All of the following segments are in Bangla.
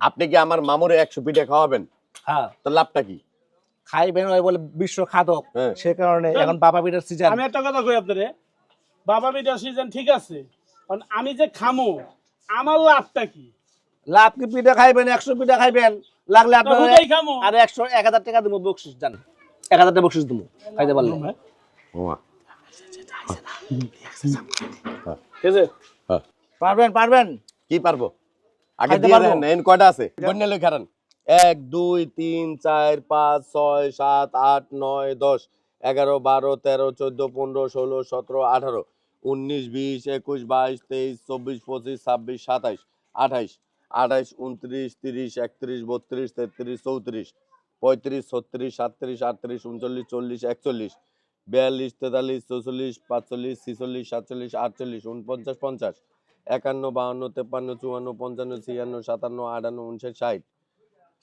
আপনি কি আমার মামুরে একশো পিঠা খাওয়াবেন? হ্যাঁ। তো লাভটা কি? খাইবেন ওই বলে বিশ্ব খাদক। হ্যাঁ। সে কারণে এখন বাবা পিঠার সিজন আমি একটা কথা কই আপনারে? বাবা বিটার সিজন ঠিক আছে কারণ আমি যে খামো আমার লাভটা কি? লাভ কি পিঠা খাইবেন একশো পিঠা খাইবেন? লাগলে আপনার আর একশো এক হাজার টাকা দেবো বকশিস জান। এক হাজার টাকা বকশিস দেবো খাইতে পারলে। ওমা ঠিক আছে। হ্যাঁ। পারবেন পারবেন। কি পারব? আগে দিয়ে দেন এন কয়টা আছে? গন্যা লই খারান। এক দুই তিন চার পাঁচ ছয় সাত আট নয় দশ এগারো বারো তেরো চোদ্দ পনেরো ষোলো সতেরো আঠারো উনিশ বিশ একুশ বাইশ তেইশ চব্বিশ পঁচিশ ছাব্বিশ সাতাইশ আঠাইশ আঠাইশ উনত্রিশ তিরিশ একত্রিশ বত্রিশ তেত্রিশ চৌত্রিশ পঁয়ত্রিশ ছত্রিশ সাতত্রিশ আটত্রিশ উনচল্লিশ চল্লিশ একচল্লিশ বিয়াল্লিশ তেতাল্লিশ চৌচল্লিশ পাঁচচল্লিশ ছিচল্লিশ সাতচল্লিশ আটচল্লিশ উনপঞ্চাশ পঞ্চাশ। একান্ন বাহান্ন তেপ্পান্ন চুয়ান্ন পঞ্চান্ন ছিয়ান্ন সাতান্ন আটান্ন উনষাট ষাট।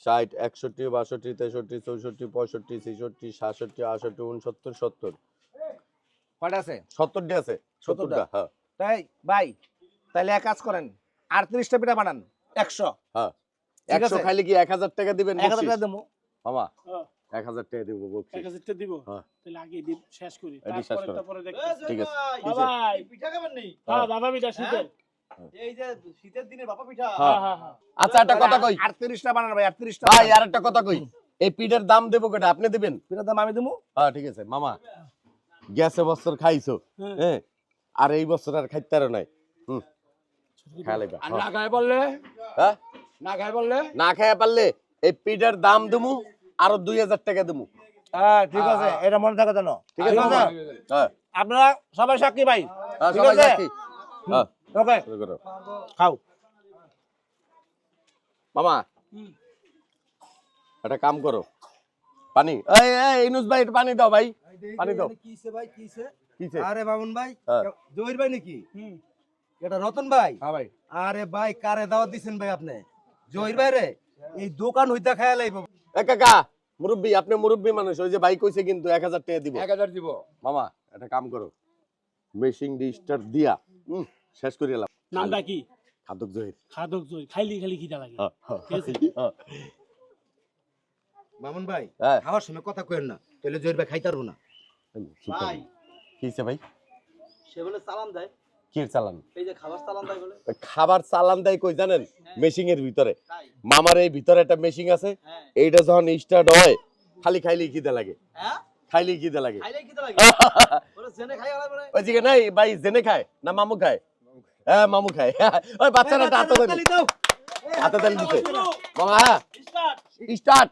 ষাট একষট্টি বাষট্টি তেষট্টি চৌষট্টি পঁয়ষট্টি ছেষট্টি সাতষট্টি আষট্টি উনসত্তর সত্তর। কয়টা আছে? সত্তরটি আছে সত্তরটা? হ্যাঁ। তাই ভাই তাহলে এক কাজ করেন আটত্রিশটা পিঠা বানান একশো। হ্যাঁ। ঠিক একশো আছে। খাইলে কি এক হাজার টাকা দিবেন এক হাজার টাকা দেবো। মামা হ্যাঁ। এক হাজার টাকা দিব এক বকশিস হাজারটা দিব? হ্যাঁ। তাহলে আগে শেষ করি তারপরে পরে দেখতে ঠিক আছে। পিঠা খাবেন হ্যাঁ। বাবা শীতের এই যে শীতের দিনে বাপা পিঠা। হ্যাঁ। হ্যাঁ হ্যাঁ আচ্ছা একটা কথা কই? আটত্রিশটা বানান ভাই আটত্রিশটা ভাই আর একটা কথা কই? এই পিঠের দাম দেবো কেটা? আপনি দিবেন? পিঠার দাম আমি দেবো হ্যাঁ ঠিক আছে। মামা গেছে বছর খাইছো আর এই বছর আর খাইতে নাই। হুম। খাইলে আর না খাই বললে হ্যাঁ? না খাই বললে না খাইয়া পারলে এই পিঠার দাম দেবো আরও দুই হাজার টাকা দেবো হ্যাঁ ঠিক আছে। এটা মনে থাকে জানো ঠিক আছে। হ্যাঁ। আপনারা সবাই সাক্ষী ভাই। ঠিক আছে? হ্যাঁ, ওকে খাও মামা একটা কাম করো পানি এই এই ইনুস ভাই একটু পানি দাও ভাই পানি দাও কিসে ভাই কিছে আরে বামুন ভাই। জহির ভাই নাকি হুম এটা রতন ভাই হ্যাঁ ভাই আরে ভাই কারে দাওয়াত দিছেন ভাই আপনি জহির ভাই রে এই দোকান হইতা খায়া লাইব এ কাকা মুরব্বি আপনি মুরব্বি মানুষ ওই যে ভাই কইছে কিন্তু এক হাজার টাকা দিব এক হাজার দিব মামা একটা কাম করো মেশিং ডিস্টার দিয়া উম, শেষ করে এলাম। নামটা কি? খাদক জহির। খাদক জয় খাইলি খালি খিদা লাগে। হ্যাঁ, হ্যাঁ, ঠিক আছে। হ্যাঁ। মামুন ভাই। খাওয়ার সময় কথা কইেন না তাহলে জহির ভাই খাইতারবো না। চুপ করো। কিছে ভাই? সে বলে সালাম দেয়। কি চালান এই যে খাবার সালাম দেয় বলে। ওই খাবার চালান দেয় কই জানেন? মেশিং এর ভিতরে। মামার এই ভিতরে একটা মেশিং আছে। এইটা যখন স্টার্ট হয় খালি খিদে লাগে। হ্যাঁ? খাইলেই খিদে লাগে। খাইলে কি লাগে। বলে জেনে খাই আলাই ওই জিগে নাই ভাই জেনে খায় না মামু খায়? হ্যাঁ মামু খাই। ওই বাচ্চারা একটা হাতে তালি দাও। হাতে তালি দিতে মামা হ্যাঁ। স্টার্ট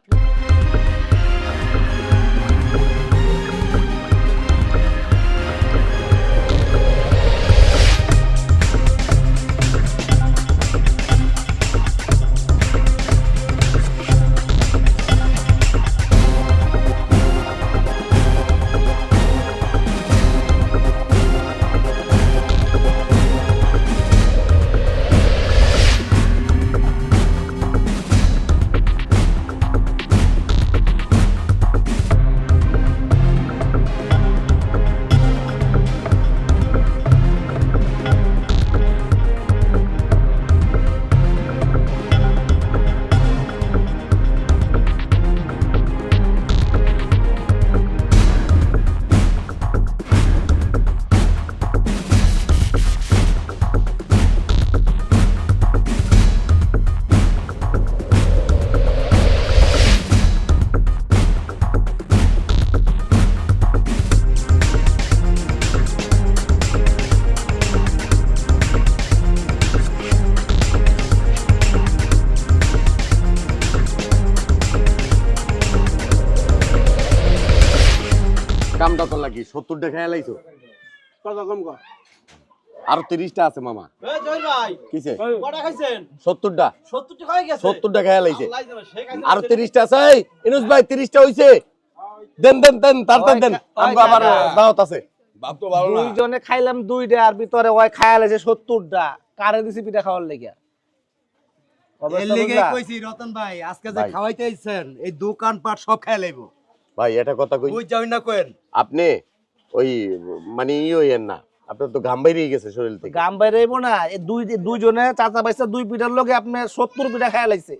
স্টার্ট কামটা তো লাগি সত্তর টাকা এলাইছো কথা কম কর আরও তিরিশটা আছে মামা। এই জহির ভাই। কিসে? ওই, কটা খাইছেন? সত্তরটা? 70 টাকা গেছে? সত্তর টাকা এলাইছে আল্লাহ জানে সে খাইছে। আরও তিরিশটা আছে ইনুস ভাই তিরিশটা হইছে। দেন দেন দেন তাড়াতাড়ি দেন আমগো আবার দাওয়াত আছে। বাপ তো ভালো না। দুইজনে খাইলাম দুইটা আর ভিতরে ওই খায়া সত্তরটা। কারে দিছি পিঠা খাওয়ার লেগে? কইছি রতন ভাই আজকে যে ভাই। খাওয়াইতে এই দোকান পাট সব খাই লাইব। ভাই এটা কথা কই? বুঝ যাই না কোয়েন আপনি ওই মানে ই হইয়েন না। আপনার তো ঘাম বাইরে গেছে শরীর থেকে। গাম বাইরে না এই দুই দুইজনে চাচা বাইসা দুই পিঠার লগে আপনি সত্তর পিঠা খায়া লাগছে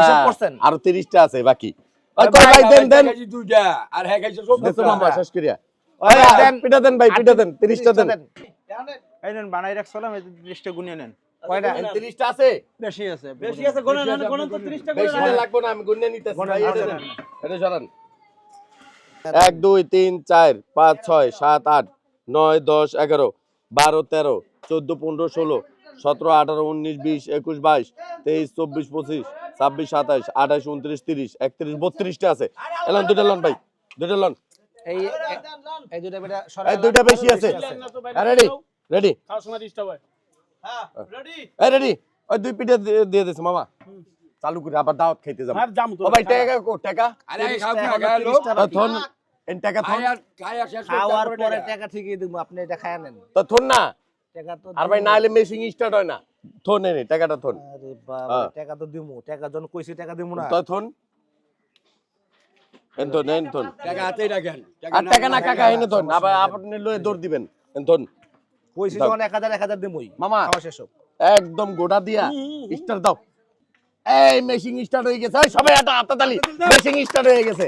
হিসাব করছেন? আরও তিরিশটা আছে বাকি। ভাই, ওই কই ভাই দেন দেন। দুইটা আর খাইছে সব দেন মামা শেষ করিয়া। ওই দেন। পিঠা দেন ভাই পিঠা দেন তিরিশটা দেন। এই নেন বানাই রাখছিলাম এই লিস্টে গুনিয়ে নেন। কয়টা? তিরিশটা আছে? বেশি আছে বেশি আছে গোনা না গোনা তো 30 টাকা বেশি লাগবে না আমি গুনে নিতেছি। ভাই এটা সরান। এক দুই তিন চার পাঁচ ছয় সাত আট নয় দশ এগারো বারো তেরো চোদ্দ পনেরো ষোলো সতেরো আঠারো উনিশ বিশ একুশ বাইশ তেইশ চব্বিশ পঁচিশ ছাব্বিশ সাতাইশ আঠাইশ উনত্রিশ তিরিশ একত্রিশ বত্রিশটা আছে। এলন দুটা লন ভাই দুটা লন। এই এই দুইটা বেটা এই দুইটা বেশি আছে। Ready ready. খাওয়ার সময় ডিস্টার্ব হয়। এই রেডি। ওই দুই পিঠে দিয়ে- দিয়ে দিছে মামা। চালু করে আবার দাওয়াত খাইতে যাব। ও ভাই টাকা কো টাকা? আরে খাও না লোক। তো থন এন টাকা থন খায় আর খায় আর শেষ করে খাওয়ার পরে টাকা। টাকা ঠিকই দিব আপনি এটা খায় নেন। তো থন না। টাকা তো আর ভাই না হলে মেশিং স্টার্ট হয় না। থন এনে টাকাটা থন। আরে বাবা। টাকা তো দিমু। টাকা জন কইছি টাকা দিমু না। তো থন। এন থন টাকা হাতেই রাখেন আর টাকা না কাকা এনে আবার আপনি লয়ে দৌড় দিবেন। কইছি। যখন 1000 1000 দিমুই। মামা। খাওয়া শেষ হোক। একদম গোটা দিয়া স্টার্ট দাও। এই মেশিং স্টার্ট হয়ে গেছে। সবাই একটা হাততালি মেশিং স্টার্ট হয়ে গেছে।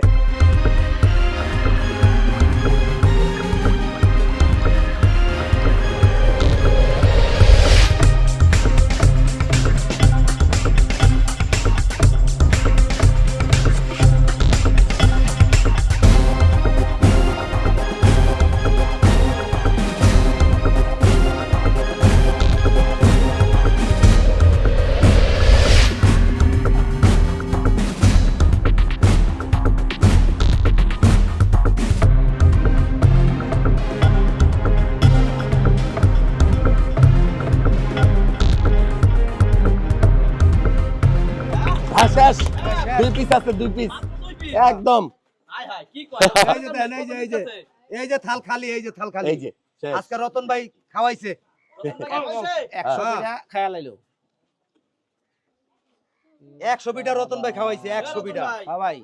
শেষ দুই পিস আছে দুই পিস একদম। এই যে দেন, এই যে এই যে এই যে থাল খালি এই যে থাল খালি। এই যে আজকে রতন ভাই খাওয়াইছে। 100 হ্যাঁ। খায়া লাইলো। একশো বিটা রতন ভাই খাওয়াইছে একশো বিটা। হ্যাঁ ভাই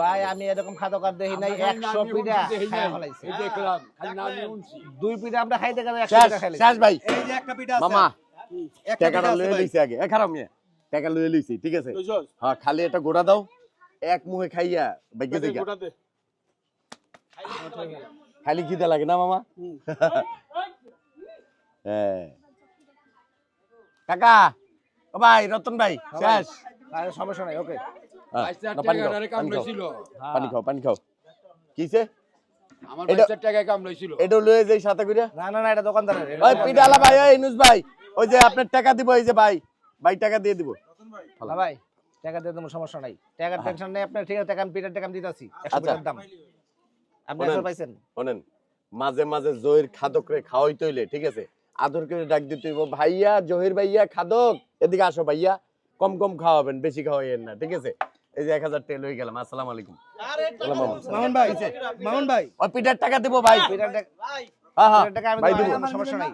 ভাই আমি এরকম খাদকার দেখি নাই 100 পিঠা ফলাইছে। দুই পিঠা আমরা খাইতে গেলে 100 শেষ টাকা ভাই। এই যে একটা পিঠা আছে। মামা। একটা পিঠা টাকাটা লয়ে ভাই। লইছি আগে। এ খারাপ মিয়া টাকা লয়ে লইছি ঠিক আছে? হ্যাঁ খালি এটা গোড়া দাও এক মুখে খাইয়া দিগা গোটাতে খালি খিদে লাগে না মামা? হ্যাঁ কাকা ও ভাই রতন ভাই শেষ? আরে সমস্যা নাই ওকে। হ্যাঁ, পানি খাও, কাম পানি খাও, পানি খাও পানি খাও। কিসে? আমার টাকায় কাম লইছিল। এটা লয়ে যাই সাথে কইরা। না না না এটা দোকানদারের। ওই পিডালা ভাই ওই ইনুস ভাই। ওই যে আপনার টাকা দিব এই যে ভাই ভাই টাকা দিয়ে দিব। হ্যাঁ ভাই। টাকা দিয়ে দেবো সমস্যা নাই। টাকার টেনশন নেই আপনার ঠিক আছে টাকা আমি পিঠার টাকা আমি দিতেছি একশো আচ্ছা। দাম। আপনি। একশো পাইছেন? শোনেন মাঝে মাঝে জহির খাদক রে খাওয়াই তৈলে ঠিক আছে? আদর করে ডাক দিতে হইব ভাইয়া জহির ভাইয়া খাদক এদিকে আসো ভাইয়া কম কম খাওয়াবেন বেশি খাওয়াইয়েন না ঠিক আছে? এই যে এক হাজার তেল হয়ে গেলাম আসসালামু আলাইকুম। মামুন। ভাই মামুন ভাই। ওই পিঠার টাকা দিব ভাই। পিঠার টাকা হ্যাঁ হ্যাঁ টাকা আমি ভাই দেবো, সমস্যা নাই।